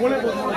বলে সময়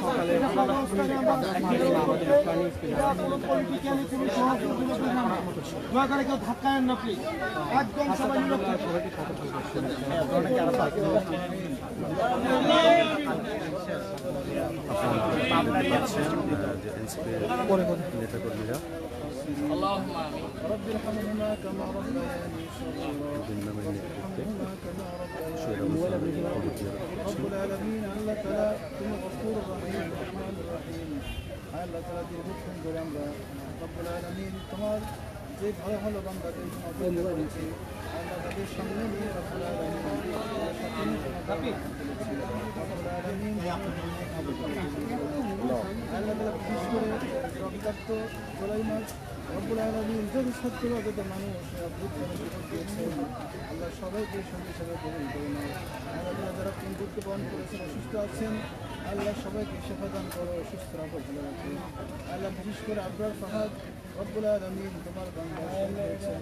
দয়া করে কেউ ধাক্কায় না প্লিজ একদম সবাই নিরক্ষর নেতাকর্মীরা দুর্নামের নেতৃত্বে সৈরাব رب العالمين আল্লাহ তাআলা তুমি গফুর রহিম রহমান রহিম আল্লাহ তাআলা দীর্ঘক্ষণ ধরে আমরা রব্বুল আলামিন তোমার যে ভালো ভালো বান্দাদের অপেক্ষা করেছি আল্লাহ তাদের সামনে নিয়ে রব্বুল আলামিন আল্লাহ তাআলা বিশেষ করে রক্তাক্ত জোলাই মাস রব্বুল আলামিন যদি সত্যভাবে মানুষ দিয়েছে আল্লাহ সবাইকে সঙ্গে সঙ্গে গ্রহণ করে নেয় আল্লাহ তাআলা যারা পুনরুত্ব বহন করেছেন অসুস্থ আছেন আল্লাহ সবাইকে সেবা দান করো, সুস্থ রাখো, ভালো রাখো। আল্লাহ বিশেষ করে আবরার ফাহাদ রব্বুল আলমিন তোমার হয়েছেন